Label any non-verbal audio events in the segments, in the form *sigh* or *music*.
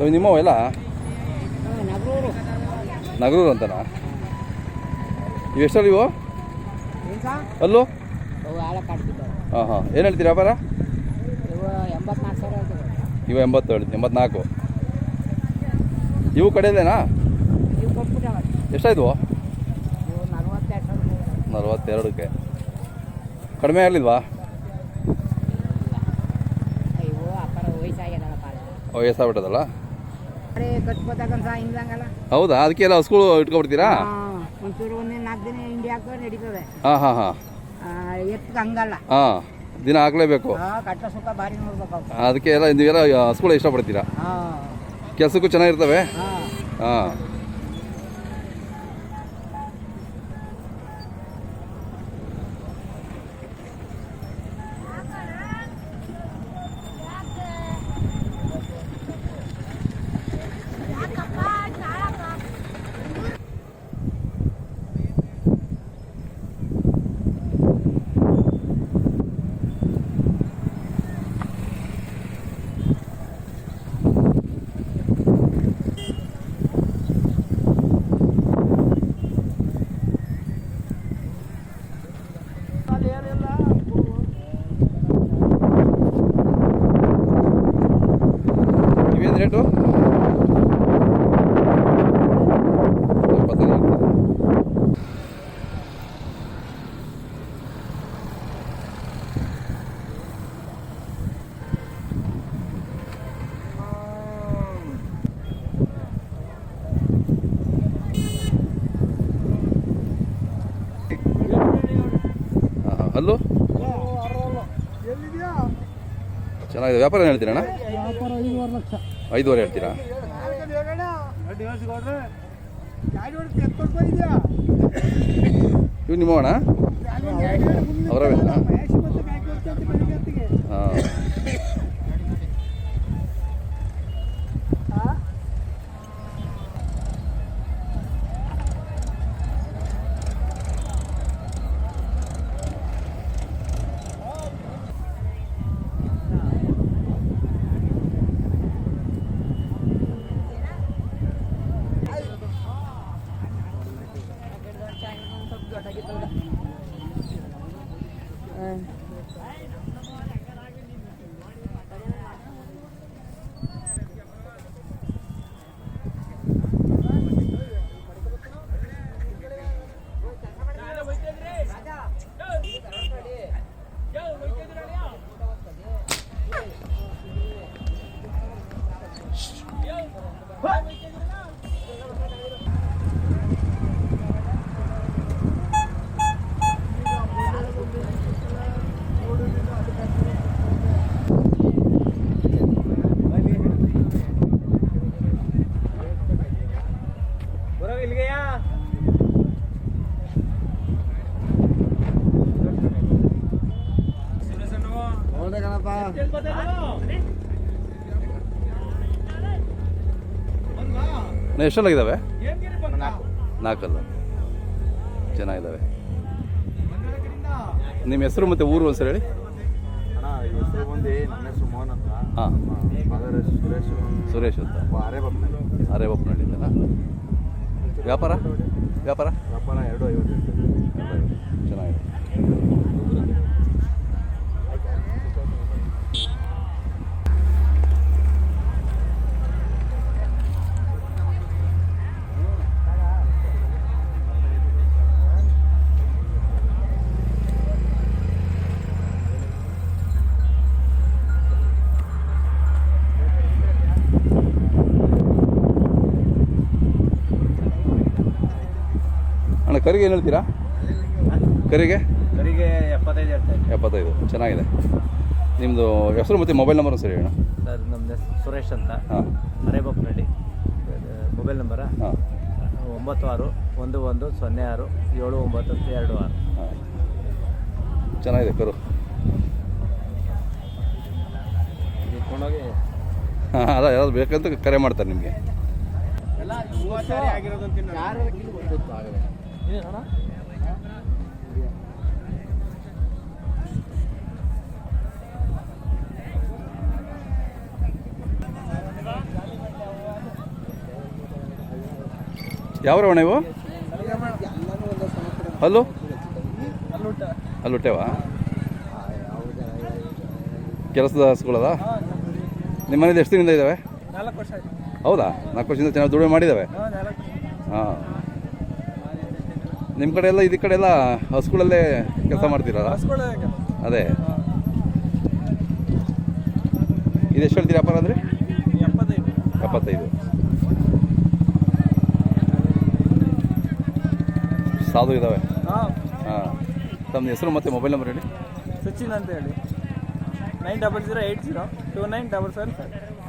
So ನಿಮ್ಮವು ಎಲ್ಲ ನಗರೂರು ಅಂತಾನ ಅಂತನಾ ಎಷ್ಟು ನೀವು ಇವು ಅಲ್ಲೂ ಹಾಂ ಹಾಂ ಏನು ಹೇಳ್ತೀರಿ ವ್ಯಾಪಾರ ಇವ ಎಂಬತ್ತು ಹೇಳ್ತೀನಿ ಇವು ಎಂಬತ್ನಾಲ್ಕು ಇವು ಕಡೆಯಲ್ಲೇನಾ ಇವು ಎಷ್ಟಾಯ್ತು ನಲವತ್ತೆರಡಕ್ಕೆ ಕಡಿಮೆ ಆಗಲಿಲ್ವಾ ಇವು ವಯಸ್ಸಾಗ್ಬಿಟ್ಟದಲ್ಲ ಹಿಂದಂಗಲ್ಲ ಹೌದಾ? ಅದಕ್ಕೆ ಎಲ್ಲ ಹಸ್ಗಳು ಇಟ್ಕೊಬಿಡ್ತೀರಾ ಹಾಂ ಒಂಚೂರು ಒಂದಿನ ನಾಲ್ಕು ದಿನ ಹಿಂಡಿ ಹಾಕೋ ನಡೀತದೆ. ಹಾಂ ಹಾಂ ಹಾಂ. ಹಂಗಲ್ಲ. ದಿನ ಹಾಕ್ಲೇಬೇಕು. ಹಾಂ ಕಟ್ಟ ಸುಖ ಭಾರಿ ನೋಡ್ಬೇಕು ಅವು ಅದಕ್ಕೆ ಎಲ್ಲ ನೀವೆಲ್ಲ ಹಸ್ಗಳು ಇಷ್ಟಪಡ್ತೀರಾ? ಕೆಲ್ಸಕ್ಕೂ ಕೆಲಸಕ್ಕೂ ಚೆನ್ನಾಗಿರ್ತವೆ? ಹಾಂ ಹಾಂ ಇವೇನು ರೇಟು ಎಪ್ಪತ್ತೈದು ಹೇಳ್ತೀರಾ? ಹಾಂ ಹಾಂ ಅಲ್ಲೂ ಚೆನ್ನಾಗಿದೆ. ವ್ಯಾಪಾರ ಹೇಳ್ತೀರಾ ಹೇಳ್ತೀರಣ್ಣ? ಐದುವರೆ ಹೇಳ್ತೀರಾ? ಇವು ನಿಮ್ಮ ಅವರವೇನಾ ಹಾಂ. ಎಷ್ಟೆಲ್ಲಾಗಿದ್ದಾವೆ ನಾಲ್ಕಲ್ಲ. ಚೆನ್ನಾಗಿದ್ದಾವೆ. ನಿಮ್ಮ ಹೆಸರು ಮತ್ತು ಊರು ಒಂದ್ಸರಿ ಹೇಳಿ. ಅಣ್ಣ ಹೆಸರು ಬಂದು ನನ್ನ ಹೆಸರು ಮೋಹನ್ ಅಂತ. ಹಾಂ. ಸುರೇಶ್ ಸುರೇಶ್ ಅಂತ. ಅರೆ ಬಪ್ಪನಹಳ್ಳಿ ವ್ಯಾಪಾರ? ವ್ಯಾಪಾರ? ವ್ಯಾಪಾರ ಎರಡು ಐವತ್ತು. ಚೆನ್ನಾಗಿದೆ. ಕರಿಗೆ ಏನು ಹೇಳ್ತೀರಾ? ಕರಿಗೆ? ಕರಿಗೆ ಎಪ್ಪತ್ತೈದು ಎಪ್ಪತ್ತೈದು. ಚೆನ್ನಾಗಿದೆ. ನಿಮ್ಮದು ಹೆಸರು ಮತ್ತು ಮೊಬೈಲ್ ನಂಬರ್ ಸರಿ ಹೇಳೋಣ. ಸರ್ ನಮ್ಮ ಹೆಸರು ಸುರೇಶ್ ಅಂತ. ಹಾಂ. ಅರೇಬಪ್ಪನಹಳ್ಳಿ ಮೊಬೈಲ್ ನಂಬರ ಹಾಂ. ಒಂಬತ್ತು ಆರು ಒಂದು ಒಂದು ಸೊನ್ನೆ ಆರು ಏಳು ಒಂಬತ್ತು ಎರಡು ಆರು. ಹಾಂ. ಚೆನ್ನಾಗಿದೆ ಕರು. ಇಟ್ಕೊಂಡೋಗಿ ಹಾಂ ಅದ ಯಾವ್ದು ಬೇಕಂತ ಕರೆ ಮಾಡ್ತಾರೆ ನಿಮಗೆ. ಯಾವ ಅಣ್ಣ ಇವು? ಹಲೋ ಅಲ್ಲುಟ್ಟೆವಾ ಕೆಲಸದ ಹಸುಗಳದ ನಿಮ್ಮ ಮನೇಲಿ ಎಷ್ಟು ದಿನದಿಂದ ಇದ್ದಾವೆ ಹೌದಾ? ನಾಲ್ಕು ವರ್ಷದಿಂದ ಚೆನ್ನಾಗಿ ದುಡಿಮೆ ಮಾಡಿದ್ದಾವೆ ಹಾಂ. ನಿಮ್ಮ ಕಡೆ ಎಲ್ಲ ಇದ್ರ ಕಡೆ ಎಲ್ಲ ಹಸುಗಳಲ್ಲೇ ಕೆಲಸ ಮಾಡ್ತೀರಲ್ಲ? ಅದೇ. ಇದು ಎಷ್ಟು ಹೇಳ್ತೀರಿ ವ್ಯಾಪಾರ ಅಂದರೆ? ಎಪ್ಪತ್ತೈದು. ಸಾಧು ಇದ್ದಾವೆ ಹಾಂ. ಹಾಂ. ತಮ್ಮ ಹೆಸರು ಮತ್ತು ಮೊಬೈಲ್ ನಂಬರ್ ಹೇಳಿ. ಸಚಿನ್ ಅಂತ ಹೇಳಿ. Nine double zero eight zero two nine double seven five.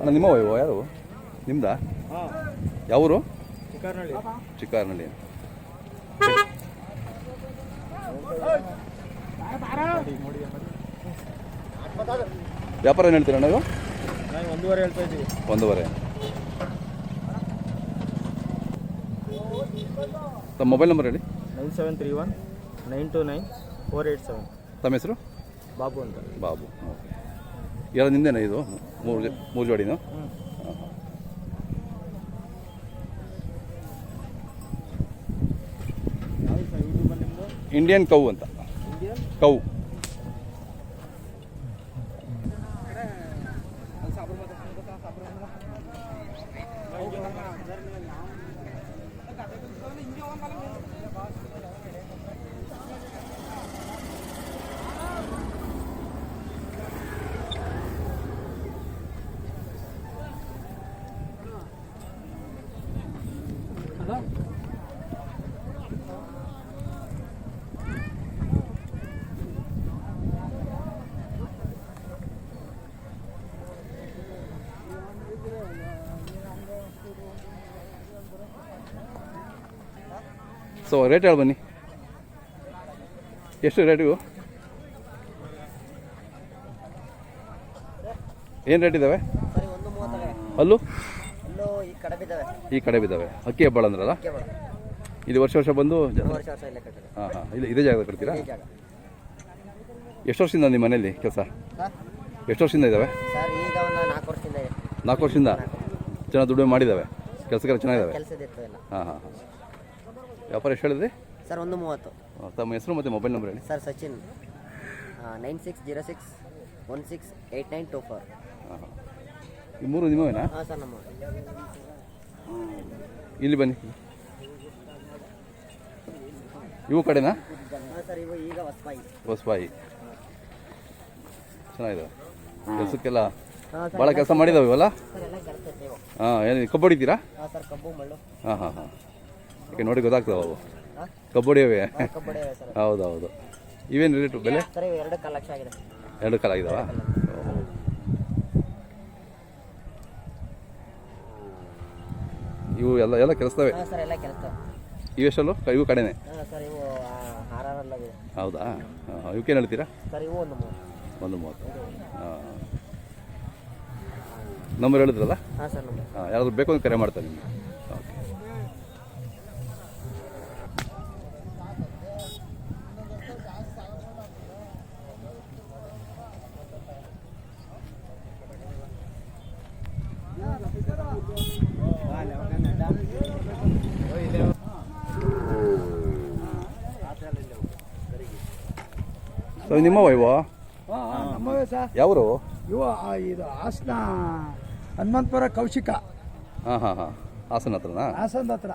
ಅಣ್ಣ, ನಿಮ್ಮ ವೈಭವ ಯಾರು? ನಿಮ್ದಾ? ಯಾವೂರು? ಚಿಕ್ಕಾರ್ನಳ್ಳಿ. ವ್ಯಾಪಾರ ಏನು ಹೇಳ್ತೀರ ನೀವು ಒಂದೂವರೆ ಹೇಳ್ತಾ ಇದ್ದೀವಿ ಒಂದೂವರೆ. ತಮ್ಮ ಮೊಬೈಲ್ ನಂಬರ್ ಹೇಳಿ. Nine seven three one. Nine two nine four eight seven. ತಮ್ಮ ಹೆಸರು? ಬಾಬು ಅಂತ. ಬಾಬು ಓಕೆ. ಎಲ್ಲ ನಿಂದೇನಾ ಇದು? ಮೂರು ಮೂರು ಜೋಡಿನೂ? ಇಂಡಿಯನ್ ಕೌ ಅಂತ. ಇಂಡಿಯನ್? ಸೊ ರೇಟ್ ಹೇಳಿ ಬನ್ನಿ. ಎಷ್ಟು ರೇಟ್ ಇವು? ಏನು ರೇಟ್ ಇದ್ದಾವೆ ಅಲ್ಲೂ? ಕಡೆ ಬಿದ್ದಾವೆ ಈ ಕಡೆ ಬಿದ್ದಾವೆ. ಅಕ್ಕಿ ಹೆಬ್ಬಾಳ ಅಂದ್ರಲ್ಲ? ಇದು ವರ್ಷ ವರ್ಷ ಬಂದು ವರ್ಷ ವರ್ಷ ಇಲ್ಲೇ ಕಟ್ಟಿದೆ ಹಾಂ ಹಾಂ. ಇಲ್ಲಿ ಇದೇ ಜಾಗದಲ್ಲಿ ಕಟ್ತೀರಾ? ಈ ಜಾಗ. ಎಷ್ಟು ವರ್ಷದಿಂದ ನಿಮ್ಮ ಮನೆಯಲ್ಲಿ ಕೆಲಸ? ಸರ್ ಎಷ್ಟು ವರ್ಷದಿಂದ ಇದ್ದಾವೆ? ಸರ್ ಈಗ ಒಂದು ನಾಲ್ಕು ವರ್ಷದಿಂದ ಇದೆ. ನಾಲ್ಕು ವರ್ಷದಿಂದ? ಚೆನ್ನಾಗಿ ದುಡಿಮೆ ಮಾಡಿದ್ದಾವೆ? ಕೆಲಸಗಾರ ಚೆನ್ನಾಗಿದ್ದಾವೆ? ಕೆಲಸದಿತ್ತು ಎಲ್ಲ. ಹಾಂ ಹಾಂ ಹಾಂ. ವ್ಯಾಪಾರ ಎಷ್ಟು ಹೇಳಿದ್ರಿ? ಸರ್ ಒಂದು ಮೂವತ್ತು. ಆ, ತಮ್ಮ ಹೆಸರು ಮತ್ತು ಮೊಬೈಲ್ ನಂಬರ್ ಹೇಳಿ. Sir Sachin. Nine six zero six one six eight nine two four. ಹಾಂ ಹಾಂ. ಈ ಮೂರು ನಿಮ್ಮವೇನಾ? ಹಾಂ ಸರ್ ನಮ್ಮ ಇಲ್ಲಿ ಬನ್ನಿ. ಇವು ಕಡೆನಾ? ಹೊಸಬಾಯಿ. ಚೆನ್ನಾಗಿದೆ. ಕೆಲಸಕ್ಕೆಲ್ಲ ಭಾಳ ಕೆಲಸ ಮಾಡಿದಾವೆ ಇವಲ್ಲ? ಹಾಂ ಏನು ಕಬ್ಬು ಹೊಡಿತೀರಾ? ಹಾಂ ಹಾಂ ಹಾಂ ಯಾಕೆ ನೋಡಿ ಗೊತ್ತಾಗ್ತವೆ ಅವು? ಹಾಂ? ಕಬ್ಬು ಹೊಡಿಯವೆ? ಕಬ್ಬಡಿ ಸರ್. ಹೌದು ಹೌದು ಇವೇನು ರೇಟು ಬೆಲೆ? ಎರಡು ಕಾಲು ಲಕ್ಷ ಆಗಿದೆ ಎರಡು ಕಾಲ ಆಗಿದಾವ ಇವು ಎಲ್ಲ ಎಲ್ಲ ಕೆಲಸವೇ ಹಾಂ ಸರ್ ಎಲ್ಲ ಕೆಲಸ ಇವೆಷ್ಟಲ್ಲೂ ಇವು ಕಡೆನೆ? ಹಾಂ ಸರ್ ಇವು ಹೌದಾ? ಇವಕ್ಕೇನು ಹೇಳ್ತೀರಾ? ಸರ್ ಇವು ಒಂದು ಮೂವತ್ತು. ಒಂದು ಮೂವತ್ತು. ಹಾಂ. ನಂಬರ್ ಹೇಳಿದ್ರಲ್ಲ? ಹಾಂ ಸರ್ ನಮ್ಮ ಹಾಂ ಯಾರಾದ್ರೂ ಬೇಕು ಅಂತ ಕರೆ ಮಾಡ್ತಾರೆ ನಿಮಗೆ. ಸೊ ನಿಮ್ಮವ ಇವು ನಮ್ಮವೇ ಸರ್ ಯಾವರು? ಇವ ಇದು ಹಾಸನ ಹನುಮಂತಪುರ ಕೌಶಿಕ. ಹಾಂ ಹಾಂ ಹಾಂ. ಹಾಸನ ಹತ್ರನಾ? ಹಾಸನ ಹತ್ರ.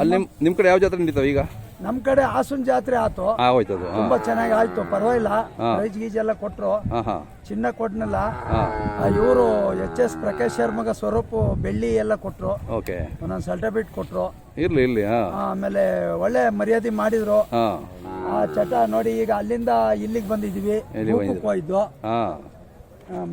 ಅಲ್ಲಿ ನಿಮ್ಮ ನಿಮ್ಮ ಕಡೆ ಯಾವ ಜಾತ್ರೆ ನಡೀತಾವೆ ಈಗ? ನಮ್ಮ ಕಡೆ ಹಾಸನ್ ಜಾತ್ರೆ ಆತು. ತುಂಬಾ ಚೆನ್ನಾಗಿ ಆಯ್ತು. ಪರವಾಗಿಲ್ಲ. ಪ್ರೈಜ್ ಗೀಜ್ ಎಲ್ಲ ಕೊಟ್ರು. ಚಿನ್ನ ಕೊಟ್ನಲ್ಲ. ಇವರು ಎಚ್ ಎಸ್ ಪ್ರಕಾಶ್ ಶರ್ಮಗ ಸ್ವರೂಪ ಬೆಳ್ಳಿ ಎಲ್ಲ ಕೊಟ್ರು. ಓಕೆ. ಒಂದೊಂದು ಸರ್ಟಿಫಿಕೇಟ್ ಕೊಟ್ರು. ಇರ್ಲಿ ಇರ್ಲಿ ಆಮೇಲೆ ಒಳ್ಳೆ ಮರ್ಯಾದೆ ಮಾಡಿದ್ರು. ಆ ಚಟ ನೋಡಿ ಈಗ ಅಲ್ಲಿಂದ ಇಲ್ಲಿಗೆ ಬಂದಿದೀವಿ. ಹೋಯ್ದು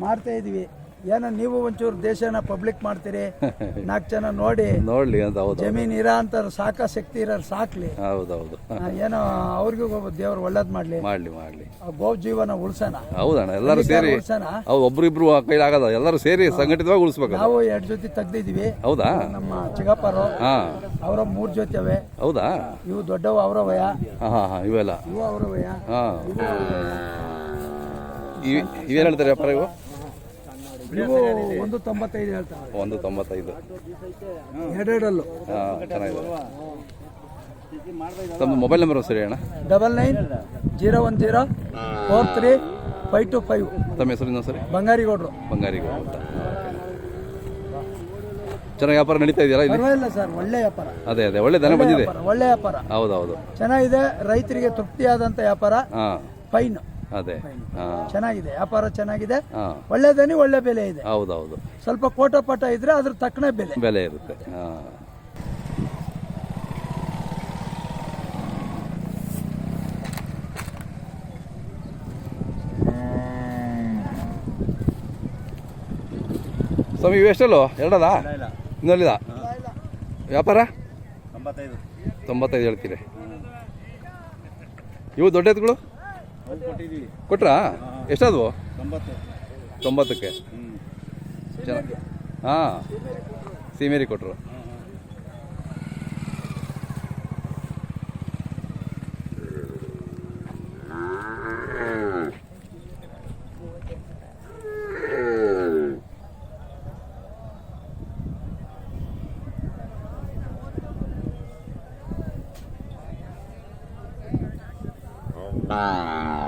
ಮಾಡ್ತಾ ಇದೀವಿ. ಏನೋ ನೀವು ಒಂಚೂರು ದೇಶನ ಪಬ್ಲಿಕ್ ಮಾಡ್ತೀರಿ. *laughs* ನಾಲ್ಕು ಜನ ನೋಡಿ. ನೋಡ್ಲಿ ಅಂತ ಹೌದು ಜಮೀನ್ ಇರ ಅಂತ ಸಾಕ ಶಕ್ತಿ ಇರೋ ಸಾಕ್ಲಿ. ಹೌದೌದು ಏನೋ ಅವ್ರಿಗೂ ದೇವ್ರು ಒಳ್ಳೇದ್ ಮಾಡ್ಲಿ. ಮಾಡ್ಲಿ ಮಾಡ್ಲಿ. ಆ ಗೋ ಜೀವನ ಉಳ್ಸೋಣ. ಹೌದಣ್ಣ ಎಲ್ಲರೂ ಸೇರಿ. ಉಳ್ಸೋಣ. ಹೌದು ಒಬ್ರಿಬ್ರು ಕೈಲಿ ಆಗದ ಎಲ್ಲರೂ ಸೇರಿ ಸಂಘಟಿತವಾಗಿ ಉಳಿಸ್ಬೇಕು ನಾವು ಎರಡು ಜೊತೆ ತೆಗ್ದಿದೀವಿ ಹೌದಾ? ನಮ್ಮ ಚಿಗಪ್ಪರು ಹಾಂ. ಅವರ ಮೂರ್ ಜೊತೆ ಅವೆ ಹೌದಾ? ಇವು ದೊಡ್ಡವ ಅವರ ವಯ ಹಾಂ ಹಾಂ ಹಾಂ ಇವೆಲ್ಲ. ಇವು ಅವರ ವಯ ಹಾ. ಇವ್ ಇವೇನು ಹೇಳ್ತಾರೆ ವ್ಯಾಪಾರ ಇವು? ಇವು ಒಂದು ತೊಂಬತ್ತೈದು ಹೇಳ್ತಾರೆ. ಒಂದು ತೊಂಬತ್ತೈದು ಎರಡೆರಡಲ್ಲೂ. ಹಾಂ ಚೆನ್ನಾಗಿದೆ. ತಮ್ಮದು ಮೊಬೈಲ್ ನಂಬರ್ ಸರಿ ಅಣ್ಣ? Double nine zero one zero four three five two five ತಮ್ಮ ಹೆಸರು ಸರಿ? ಬಂಗಾರಿಗೌಡ್ರು. ಬಂಗಾರಿ ಗೌಡ್ರು ಚೆನ್ನಾಗಿ ವ್ಯಾಪಾರ ನಡೀತಾ ಇದೆಯಲ್ಲ ಇಲ್ಲಿ? ಪರವಾಗಿಲ್ಲ ಸರ್ ಒಳ್ಳೆ ವ್ಯಾಪಾರ. ಅದೇ ಅದೇ ಒಳ್ಳೆ ದನ ಬಂದಿದೆ. ವ್ಯಾಪಾರ ಒಳ್ಳೆ ವ್ಯಾಪಾರ. ಹೌದೌದು. ಚೆನ್ನಾಗಿದೆ ರೈತರಿಗೆ ತೃಪ್ತಿಯಾದಂಥ ವ್ಯಾಪಾರ. ಹಾಂ. ಫೈನ್ ಅದೇ. ಹಾಂ. ಚೆನ್ನಾಗಿದೆ. ವ್ಯಾಪಾರ ಚೆನ್ನಾಗಿದೆ. ಹಾಂ. ಒಳ್ಳೆ ದನಿ ಒಳ್ಳೆ ಬೆಲೆ ಇದೆ. ಹೌದೌದು. ಸ್ವಲ್ಪ ಕೋಟ ಪಟ ಇದ್ರೆ ಅದ್ರ ತಕ್ಕನೇ ಬೆಲೆ. ಬೆಲೆ ಇರುತ್ತೆ. ಸ್ವಾಮಿ ಇವೆಷ್ಟಲ್ಲೋ ಎರಡದಾ ಇನ್ನೊಂದಿದ ವ್ಯಾಪಾರ? ತೊಂಬತ್ತೈದು. ತೊಂಬತ್ತೈದು ಹೇಳ್ತೀರಿ. ಇವು ದೊಡ್ಡ ಎತ್ತುಗಳು ಕೊಟ್ರಾ? ಎಷ್ಟಾದವು? ತೊಂಬತ್ತು ತೊಂಬತ್ತಕ್ಕೆ ಹಾಂ. ಸೀಮೇರಿ ಕೊಟ್ಟರು à